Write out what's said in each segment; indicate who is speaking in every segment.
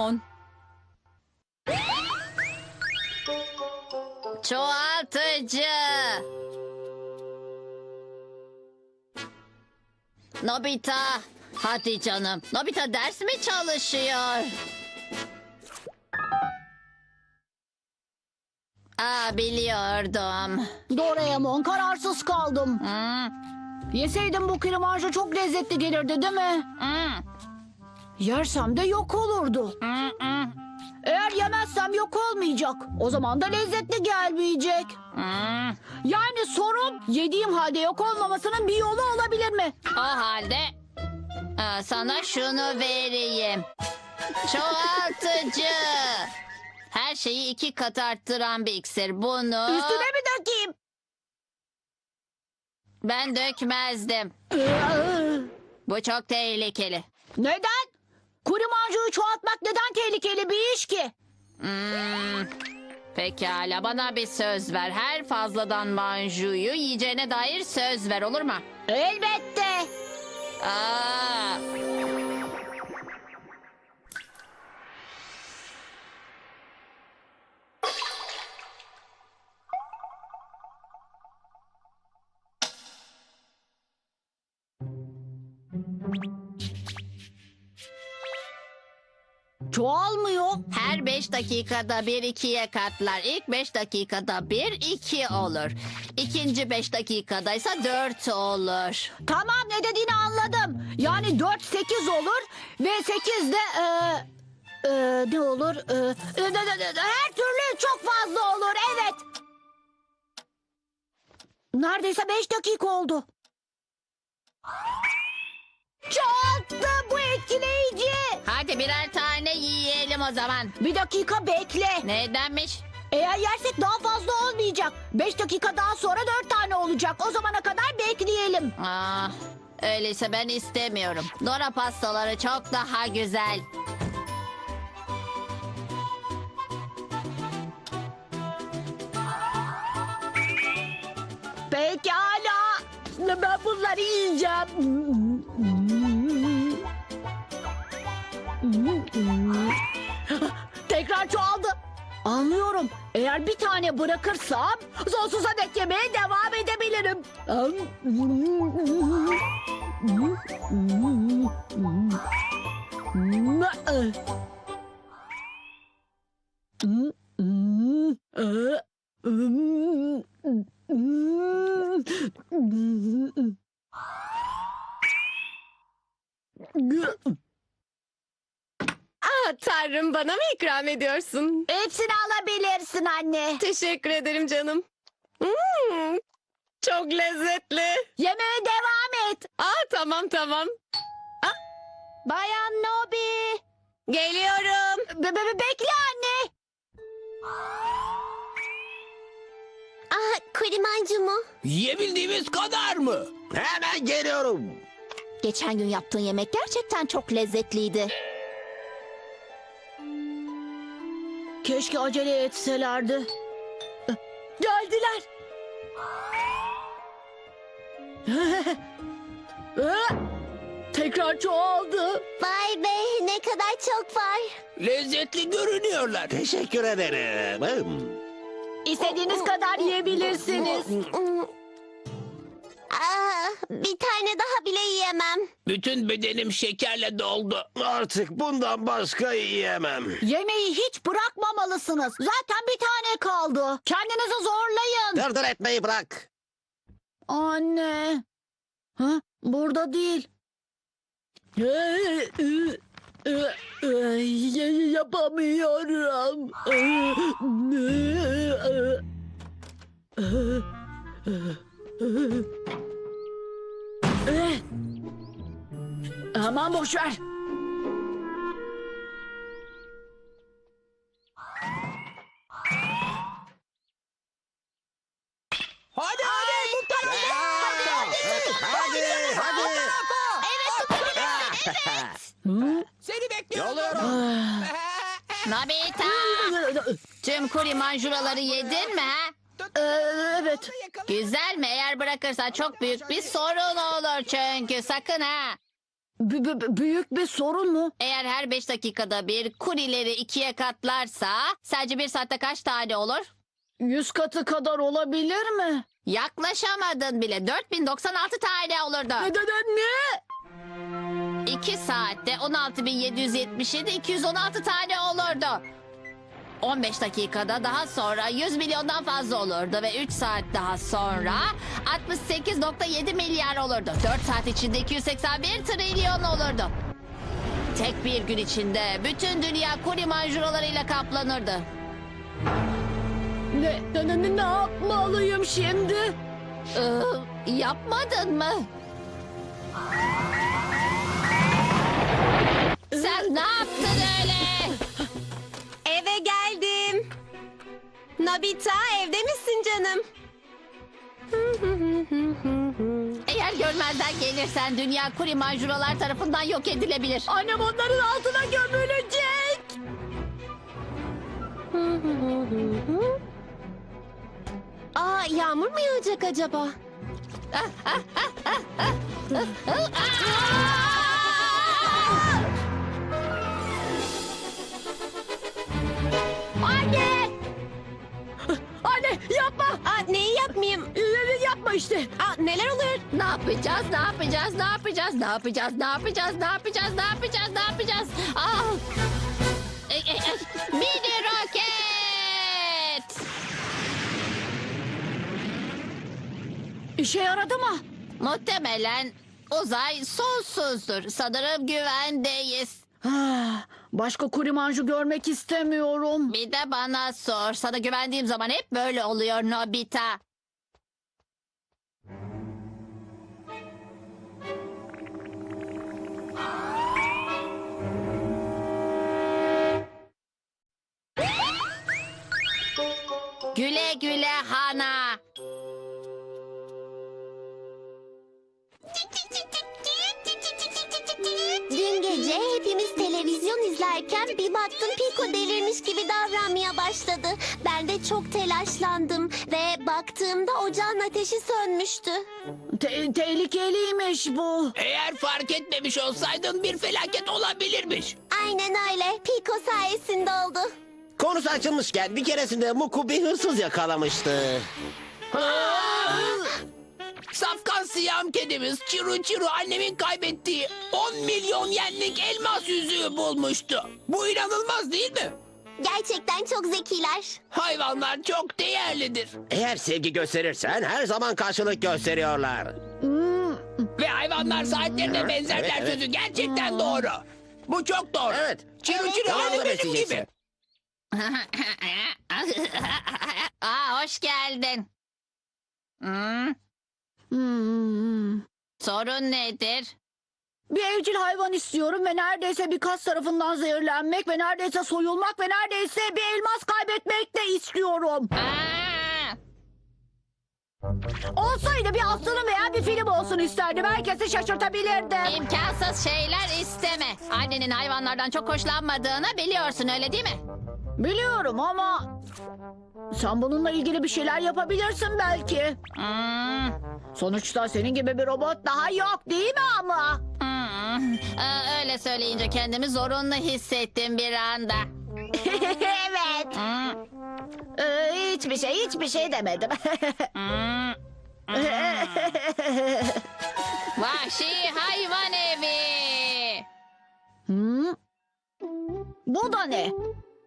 Speaker 1: Doraemon. Çoğaltıcı. Nobita. Hadi canım. Nobita ders mi çalışıyor? Aa biliyordum.
Speaker 2: Doraemon kararsız kaldım.
Speaker 1: Hmm,
Speaker 2: Yeseydim bu kilimanjaro çok lezzetli gelirdi değil mi?
Speaker 1: hmm,
Speaker 2: Yersem de yok olurdu. Eğer yemezsem yok olmayacak. O zaman da lezzetli gelmeyecek.
Speaker 1: hmm.
Speaker 2: Yani sorum yediğim halde yok olmamasının bir yolu olabilir mi?
Speaker 1: O halde aa, sana şunu vereyim. Çoğaltıcı. Her şeyi iki kat arttıran bir iksir. Bunu
Speaker 2: Üstüne mi dökeyim?
Speaker 1: ben dökmezdim. Bu çok tehlikeli.
Speaker 2: Neden? Kilimanjaro'yu çoğaltmak neden tehlikeli bir iş ki?
Speaker 1: Hmm. Pekala bana bir söz ver. Her fazladan manjuyu yiyeceğine dair söz ver olur mu?
Speaker 2: Elbette.
Speaker 1: Aa.
Speaker 2: Çoğalmıyor.
Speaker 1: Her beş dakikada bir ikiye katlar. İlk beş dakikada bir iki olur. İkinci beş dakikada ise dört olur.
Speaker 2: Tamam ne dediğini anladım. Yani 4 8 olur ve 8 de e, e, ne olur? E, e, de- de- her türlü çok fazla olur. Evet. Neredeyse 5 dakika oldu. Çoğalttı bu etkileyici.
Speaker 1: Hadi birer tane yiyelim o zaman.
Speaker 2: Bir dakika bekle.
Speaker 1: Nedenmiş?
Speaker 2: Eğer yersek daha fazla olmayacak. 5 dakika daha sonra 4 tane olacak. O zamana kadar bekleyelim.
Speaker 1: Aa, öyleyse ben istemiyorum. Dora pastaları çok daha güzel.
Speaker 2: Pekala. Ben bunları yiyeceğim. Bırakırsam sonsuza dek yemeye devam edebilirim.
Speaker 3: Bana mı ikram ediyorsun?
Speaker 2: Hepsini alabilirsin anne.
Speaker 3: Teşekkür ederim canım. Hmm, çok lezzetli.
Speaker 2: Yemeğe devam et.
Speaker 3: Ah tamam tamam.
Speaker 2: Bayan Nobi.
Speaker 3: Geliyorum.
Speaker 2: Be- be- bekle anne.
Speaker 3: Ah kulimancı mı?
Speaker 4: Yiyebildiğimiz kadar mı?
Speaker 5: Hemen geliyorum.
Speaker 2: Geçen gün yaptığın yemek gerçekten çok lezzetliydi. Keşke acele etselerdi. Geldiler. Tekrar çoğaldı.
Speaker 3: Vay be ne kadar çok var.
Speaker 4: Lezzetli görünüyorlar.
Speaker 5: Teşekkür ederim.
Speaker 2: İstediğiniz kadar yiyebilirsiniz.
Speaker 3: Ah, bir tane daha bile yiyemem.
Speaker 4: Bütün bedenim şekerle doldu.
Speaker 5: Artık bundan başka yiyemem.
Speaker 2: Yemeği hiç bırakmamalısınız. Zaten bir tane kaldı. Kendinizi zorlayın.
Speaker 5: Dırdır etmeyi bırak.
Speaker 2: Anne. Ha? Burada değil. Yapamıyorum. Aman boş ver.
Speaker 4: Hadi hadi bu tarafa.
Speaker 5: Hadi hadi.
Speaker 4: Seni bekliyorum.
Speaker 5: Yolluyorum.
Speaker 1: Nobita! Tüm kuri manjuraları yedin mi? ha?
Speaker 2: Ee, evet.
Speaker 1: Güzel mi? Eğer bırakırsan çok büyük bir sorun olur çünkü. Sakın ha.
Speaker 2: B- b- büyük bir sorun mu?
Speaker 1: Eğer her 5 dakikada bir kurileri ikiye katlarsa sadece bir saatte kaç tane olur?
Speaker 2: Yüz katı kadar olabilir mi?
Speaker 1: Yaklaşamadın bile. 4096 tane olurdu.
Speaker 2: Ne? Ne? ne?
Speaker 1: 2 saatte 16777 216 tane olurdu. 15 dakikada daha sonra 100 milyondan fazla olurdu ve 3 saat daha sonra 68.7 milyar olurdu. 4 saat içinde 281 trilyon olurdu. Tek bir gün içinde bütün dünya kuri manjurolarıyla kaplanırdı.
Speaker 2: Ne, ne, ne, ne, ne yapmalıyım şimdi?
Speaker 1: Ee, yapmadın mı? Sen ne yaptın öyle?
Speaker 3: Nobita evde misin canım?
Speaker 1: Eğer görmezden gelirsen dünya kuri manjurolar tarafından yok edilebilir.
Speaker 2: Annem onların altına gömülecek.
Speaker 3: Aa yağmur mu yağacak acaba?
Speaker 2: Anne! Ee, Yapma işte.
Speaker 3: Aa neler oluyor?
Speaker 1: Ne yapacağız? Ne yapacağız? Ne yapacağız? Ne yapacağız? Ne yapacağız? Ne yapacağız? Ne yapacağız? Ne yapacağız? Ah! E, e, e, Mini roket!
Speaker 2: İşe yaradı mı?
Speaker 1: Muhtemelen uzay sonsuzdur. Sanırım güvendeyiz.
Speaker 2: Ah, Başka kurimancı görmek istemiyorum.
Speaker 1: Bir de bana sor. Sana güvendiğim zaman hep böyle oluyor Nobita. Güle güle Hana.
Speaker 3: Dün gece hepimiz televizyon izlerken bir baktım Piko delirmiş gibi davranmaya başladı. Ben de çok telaşlandım ve baktığımda ocağın ateşi sönmüştü.
Speaker 2: Te- tehlikeliymiş bu.
Speaker 4: Eğer fark etmemiş olsaydın bir felaket olabilirmiş.
Speaker 3: Aynen öyle. Piko sayesinde oldu.
Speaker 5: Konusu açılmışken bir keresinde Muku bir hırsız yakalamıştı.
Speaker 4: Safkan siyam kedimiz Çiru Çiru annemin kaybettiği 10 milyon yenlik elmas yüzüğü bulmuştu. Bu inanılmaz değil mi?
Speaker 3: Gerçekten çok zekiler.
Speaker 4: Hayvanlar çok değerlidir.
Speaker 5: Eğer sevgi gösterirsen her zaman karşılık gösteriyorlar.
Speaker 2: Hmm,
Speaker 4: Ve hayvanlar saatlerine benzerler
Speaker 5: Evet, evet.
Speaker 4: sözü gerçekten doğru. Bu çok doğru.
Speaker 5: Evet.
Speaker 4: Çiru
Speaker 3: Evet,
Speaker 4: Çiru
Speaker 5: evet.
Speaker 4: aynı
Speaker 5: Doğru
Speaker 4: benim
Speaker 5: besleyeceksin.
Speaker 4: gibi.
Speaker 1: Aa, hoş geldin. Hmm,
Speaker 2: hmm.
Speaker 1: sorun nedir?
Speaker 2: Bir evcil hayvan istiyorum ve neredeyse birkaç tarafından zehirlenmek ve neredeyse soyulmak ve neredeyse bir elmas kaybetmek de istiyorum.
Speaker 1: Aa,
Speaker 2: Olsaydı bir aslanın veya bir film olsun isterdim. Herkesi şaşırtabilirdim.
Speaker 1: imkansız şeyler isteme. Annenin hayvanlardan çok hoşlanmadığını biliyorsun öyle değil mi?
Speaker 2: Biliyorum ama... Sen bununla ilgili bir şeyler yapabilirsin belki.
Speaker 1: Hmm,
Speaker 2: Sonuçta senin gibi bir robot daha yok değil mi ama?
Speaker 1: hmm. Aa, öyle söyleyince kendimi zorunlu hissettim bir anda.
Speaker 2: evet.
Speaker 1: Hmm,
Speaker 2: Ee, hiçbir şey, hiçbir şey demedim.
Speaker 1: hmm. Vahşi hayvan evi.
Speaker 2: Hmm? Bu da ne?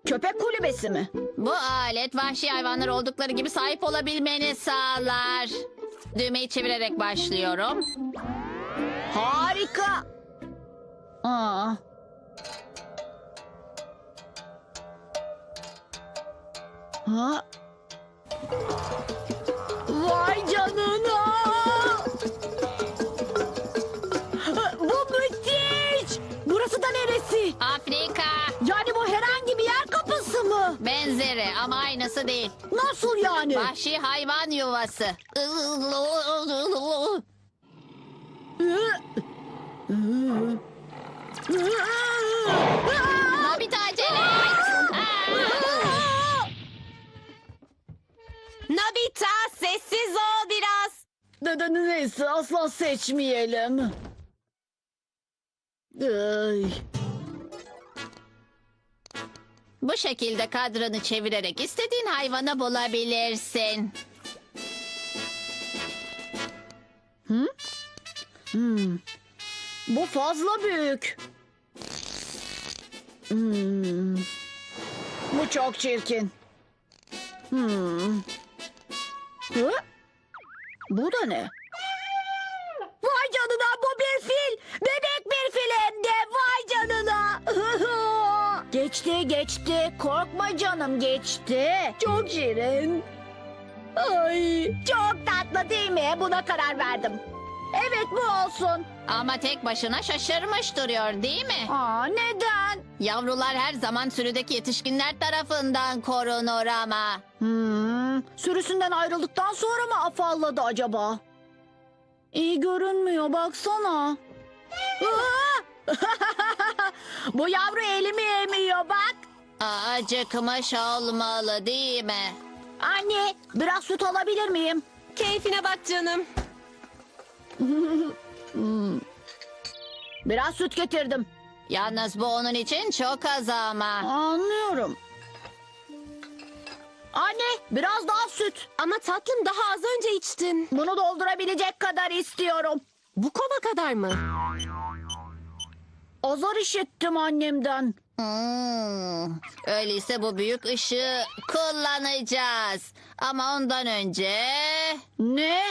Speaker 2: Köpek kulübesi mi?
Speaker 1: Bu alet vahşi hayvanlar oldukları gibi sahip olabilmeni sağlar. Düğmeyi çevirerek başlıyorum.
Speaker 2: Harika. Aa. Ha? Vay canına. Bu müthiş. Burası da neresi?
Speaker 1: Afrika
Speaker 2: Yani bu herhangi mı?
Speaker 1: benzeri ama aynısı değil.
Speaker 2: Nasıl yani?
Speaker 1: Vahşi hayvan yuvası. Nobita acele et. Aa!
Speaker 3: Nobita sessiz ol biraz.
Speaker 2: Neden neyse asla seçmeyelim. Ay.
Speaker 1: Bu şekilde kadranı çevirerek istediğin hayvanı bulabilirsin.
Speaker 2: Bu fazla büyük. Hmm. Bu çok çirkin. Hmm. Hı? Bu da ne? Geçti geçti. Korkma canım geçti. Çok şirin. Ay, çok tatlı değil mi? Buna karar verdim. Evet bu olsun.
Speaker 1: Ama tek başına şaşırmış duruyor değil mi?
Speaker 2: Aa neden?
Speaker 1: Yavrular her zaman sürüdeki yetişkinler tarafından korunur ama.
Speaker 2: Hmm, sürüsünden ayrıldıktan sonra mı afalladı acaba? İyi görünmüyor baksana. Aa! Bu yavru elimi yemiyor bak.
Speaker 1: Acıkmış olmalı değil mi?
Speaker 2: Anne biraz süt alabilir miyim?
Speaker 3: Keyfine bak canım.
Speaker 2: Biraz süt getirdim.
Speaker 1: Yalnız bu onun için çok az ama.
Speaker 2: Anlıyorum. Anne biraz daha süt.
Speaker 3: Ama tatlım daha az önce içtin.
Speaker 2: Bunu doldurabilecek kadar istiyorum.
Speaker 3: Bu kova kadar mı?
Speaker 2: Azar işittim annemden.
Speaker 1: Hmm, öyleyse bu büyük ışığı kullanacağız. Ama ondan önce...
Speaker 2: Ne?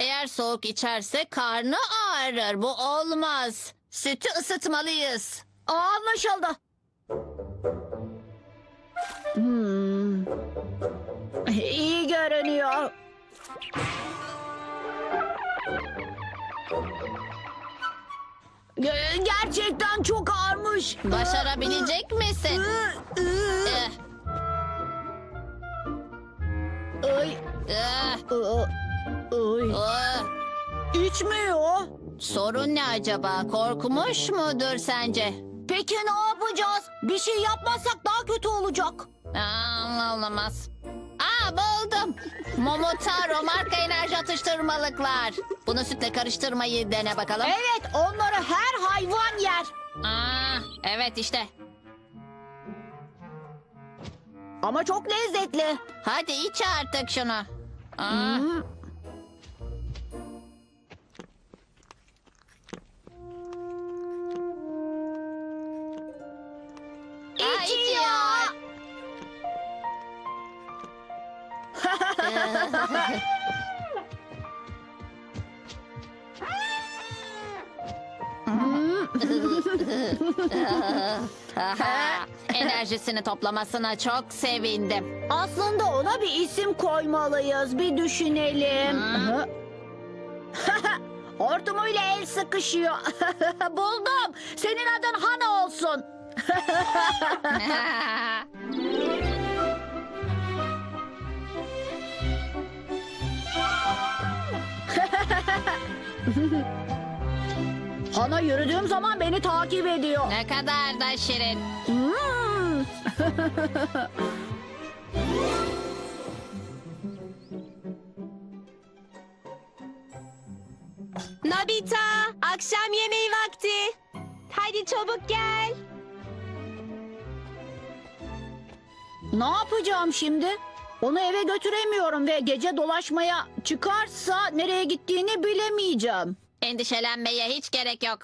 Speaker 1: Eğer soğuk içerse karnı ağrır. Bu olmaz. Sütü ısıtmalıyız.
Speaker 2: Anlaşıldı. Hmm. İyi görünüyor. Gerçekten çok ağırmış.
Speaker 1: Başarabilecek misin? Eh,
Speaker 2: Ay,
Speaker 1: eh,
Speaker 2: ay.
Speaker 1: oh.
Speaker 2: İçmiyor.
Speaker 1: Sorun ne acaba? Korkmuş mudur sence?
Speaker 2: Peki ne yapacağız? Bir şey yapmazsak daha kötü olacak.
Speaker 1: Aa, olamaz. Buldum. Momotaro marka enerji atıştırmalıklar. Bunu sütle karıştırmayı dene bakalım.
Speaker 2: Evet, onları her hayvan yer.
Speaker 1: Aa, evet işte.
Speaker 2: Ama çok lezzetli.
Speaker 1: Hadi iç artık şunu. Aa,
Speaker 2: Hmm.
Speaker 1: Aha, Enerjisini toplamasına çok sevindim.
Speaker 2: Aslında ona bir isim koymalıyız. Bir düşünelim. Aha. Hortumuyla el sıkışıyor. Buldum. Senin adın Hana olsun. Hana yürüdüğüm zaman beni takip ediyor.
Speaker 1: ne kadar da şirin.
Speaker 2: Hmm.
Speaker 3: Nabita, akşam yemeği vakti. Hadi çabuk gel.
Speaker 2: Ne yapacağım şimdi? Onu eve götüremiyorum ve gece dolaşmaya çıkarsa nereye gittiğini bilemeyeceğim.
Speaker 1: Endişelenmeye hiç gerek yok.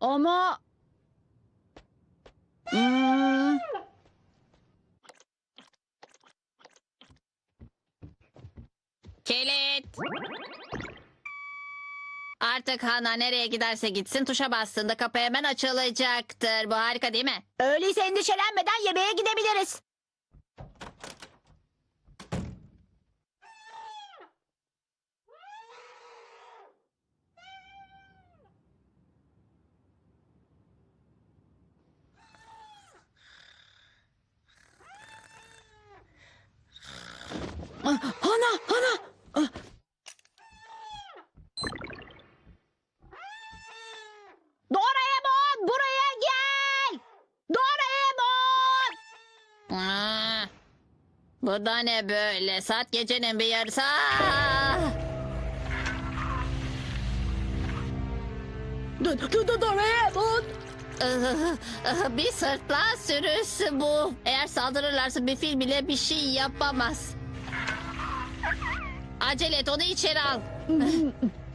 Speaker 2: Ama... Hmm,
Speaker 1: Kilit. Artık Hana nereye giderse gitsin tuşa bastığında kapı hemen açılacaktır. Bu harika değil mi?
Speaker 2: öyleyse endişelenmeden yemeğe gidebiliriz. Ah, Hana, Hana. Ah. Doraemon buraya gel. Doraemon.
Speaker 1: Aa, bu da ne böyle? Saat gecenin bir yarısı. Aa!
Speaker 2: Do- do- do- Doraemon.
Speaker 1: Bir sırtlan sürüsü bu. Eğer saldırırlarsa bir fil bile bir şey yapamaz. Acele et onu içeri al.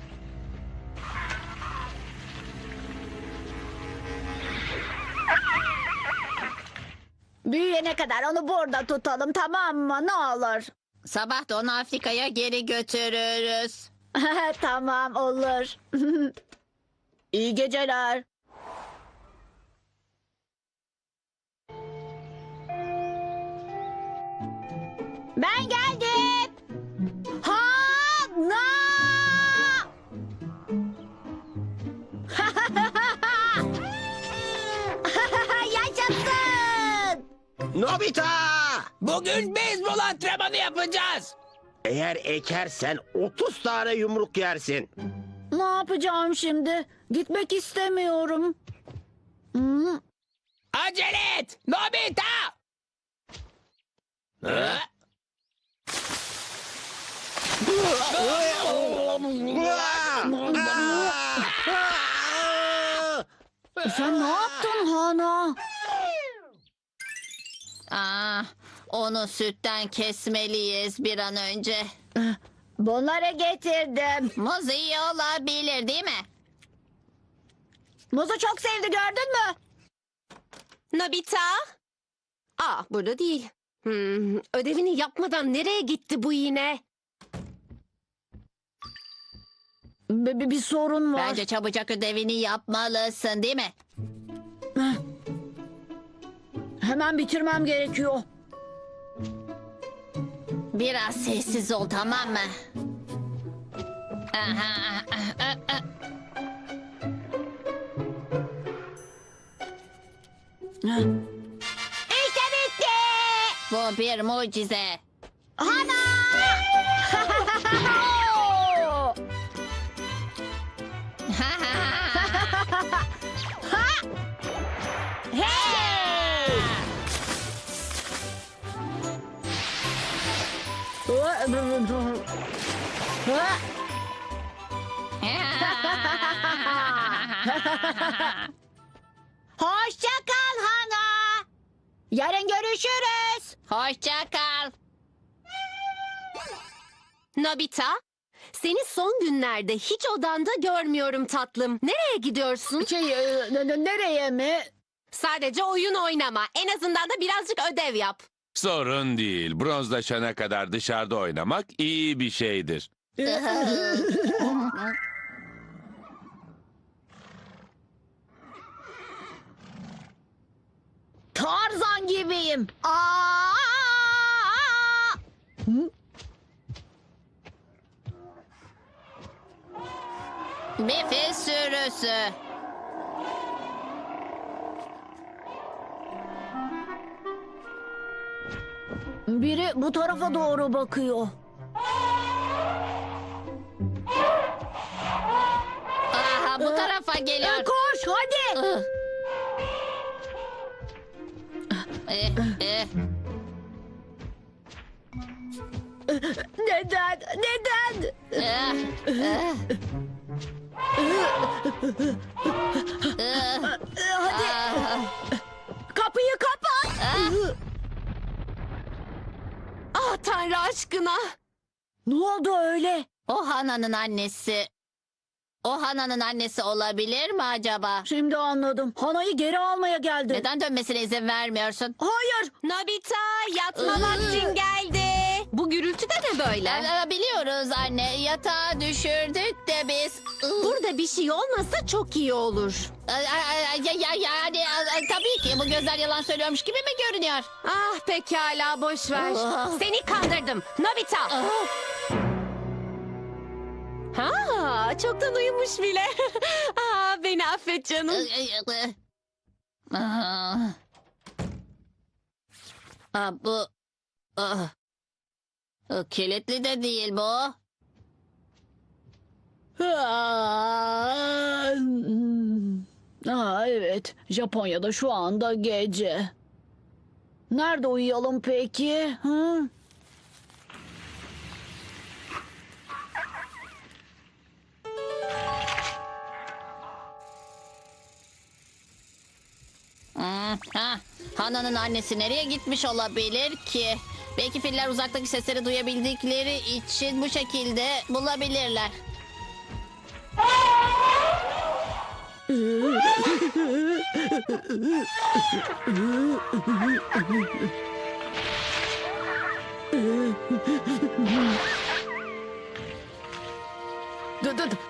Speaker 2: Büyüyene kadar onu burada tutalım tamam mı? Ne olur.
Speaker 1: Sabah da onu Afrika'ya geri götürürüz.
Speaker 2: tamam olur. İyi geceler. Ben geldim.
Speaker 5: Nobita!
Speaker 4: Bugün beyzbol antrenmanı yapacağız.
Speaker 5: Eğer ekersen 30 tane yumruk yersin.
Speaker 2: Ne yapacağım şimdi? Gitmek istemiyorum. Hmm.
Speaker 4: Acele et. Nobita.
Speaker 2: Sen ne yaptın Hana?
Speaker 1: Ah, onu sütten kesmeliyiz bir an önce.
Speaker 2: Bunları getirdim.
Speaker 1: Muz iyi olabilir değil mi?
Speaker 2: Muzu çok sevdi gördün mü?
Speaker 6: Nobita? Aa burada değil. Hmm, ödevini yapmadan nereye gitti bu yine?
Speaker 2: Bir, bir- bir sorun var.
Speaker 1: Bence çabucak ödevini yapmalısın değil mi?
Speaker 2: Hemen bitirmem gerekiyor.
Speaker 1: Biraz sessiz ol tamam mı? Aha, ah, ah, ah.
Speaker 2: İşte bitti.
Speaker 1: Bu bir mucize.
Speaker 2: Hana! Hoşça kal Hana. Yarın görüşürüz.
Speaker 1: Hoşça kal.
Speaker 6: Nobita? Seni son günlerde hiç odanda görmüyorum tatlım. Nereye gidiyorsun?
Speaker 2: Şey, e, ne- ne- nereye mi?
Speaker 6: Sadece oyun oynama. En azından da birazcık ödev yap.
Speaker 7: Sorun değil. Bronzlaşana kadar dışarıda oynamak iyi bir şeydir.
Speaker 2: Tarzan gibiyim. Aa!
Speaker 1: Bir fil sürüsü.
Speaker 2: Biri bu tarafa doğru bakıyor.
Speaker 1: Tarafa
Speaker 2: E,
Speaker 1: geliyor.
Speaker 2: koş hadi.
Speaker 1: Ih. Eh, eh.
Speaker 2: Neden? Neden?
Speaker 1: Eh,
Speaker 2: E, Hadi
Speaker 1: ah,
Speaker 2: kapıyı kapat.
Speaker 1: ah.
Speaker 6: Ah Tanrı aşkına.
Speaker 2: Ne oldu öyle?
Speaker 1: O Hana'nın annesi. O Hana'nın annesi olabilir mi acaba?
Speaker 2: Şimdi anladım. Hana'yı geri almaya geldi.
Speaker 1: Neden dönmesine izin vermiyorsun?
Speaker 2: Hayır.
Speaker 6: Nobita yatma vaktin geldi. Bu gürültü de ne böyle?
Speaker 1: Aa, Biliyoruz anne. Yatağa düşürdük de biz. Ih.
Speaker 6: Burada bir şey olmasa çok iyi olur.
Speaker 1: Ay, Ya, ya, yani tabii ki bu gözler yalan söylüyormuş gibi mi görünüyor?
Speaker 6: Ah pekala boş ver.
Speaker 1: Ah.
Speaker 6: Seni kandırdım. Nobita.
Speaker 1: Ah,
Speaker 6: Ha, çoktan uyumuş bile. Aa, beni affet canım.
Speaker 1: Aa, bu ah. Ah, kilitli de değil bu.
Speaker 2: Aa. Aa, evet. Japonya'da şu anda gece. Nerede uyuyalım peki? Hı?
Speaker 1: Hana'nın annesi nereye gitmiş olabilir ki? Belki filler uzaktaki sesleri duyabildikleri için bu şekilde bulabilirler.
Speaker 2: Do- do- do-!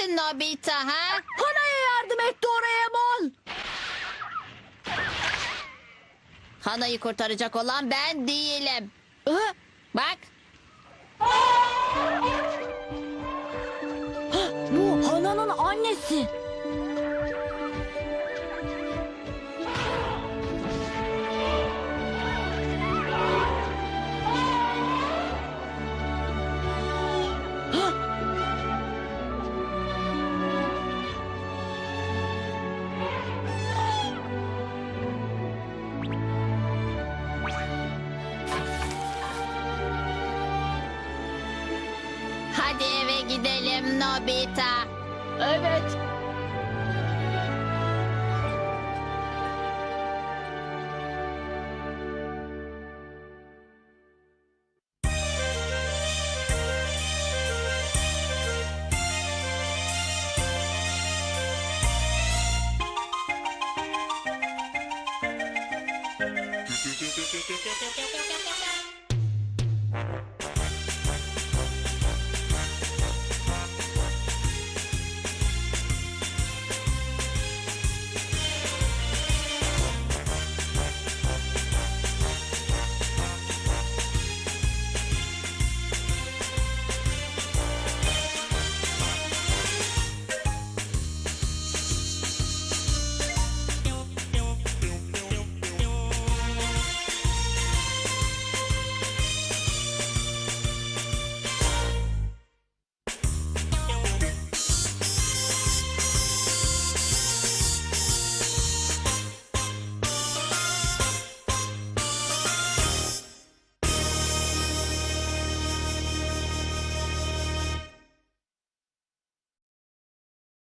Speaker 1: Misin Nobita ha?
Speaker 2: Hana'ya yardım et Doraemon!
Speaker 1: Hana'yı kurtaracak olan ben değilim.
Speaker 2: Hı?
Speaker 1: Bak
Speaker 2: Bu Hana'nın annesi.
Speaker 1: Gidelim Nobita.
Speaker 2: Evet.